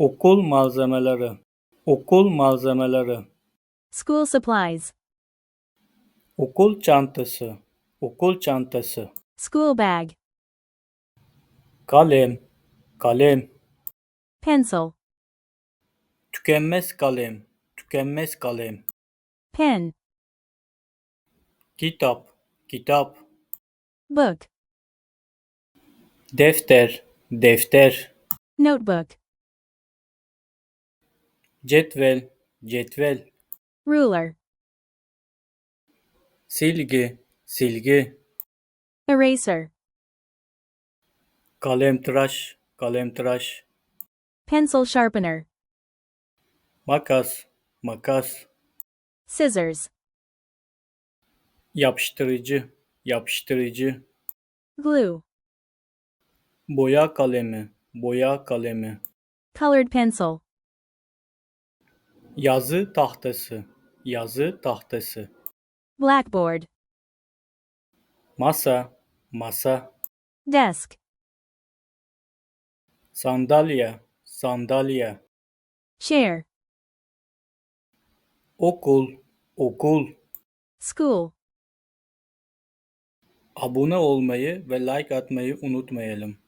Okul malzemeleri. Okul malzemeleri. School supplies. Okul çantası. Okul çantası. School bag. Kalem. Kalem. Pencil. Tükenmez kalem. Tükenmez kalem. Pen. Kitap. Kitap. Book. Defter. Defter. Notebook. Cetvel. Cetvel. Ruler. Silgi. Silgi. Eraser. Kalemtıraş. Kalemtıraş. Pencil sharpener. Makas. Makas. Scissors. Yapıştırıcı. Yapıştırıcı. Glue. Boya kalemi. Boya kalemi. Colored pencil. Yazı tahtası. Yazı tahtası. Blackboard. Masa. Masa. Desk. Sandalye. Sandalye. Chair. Okul. Okul. School. Abone olmayı ve like atmayı unutmayalım.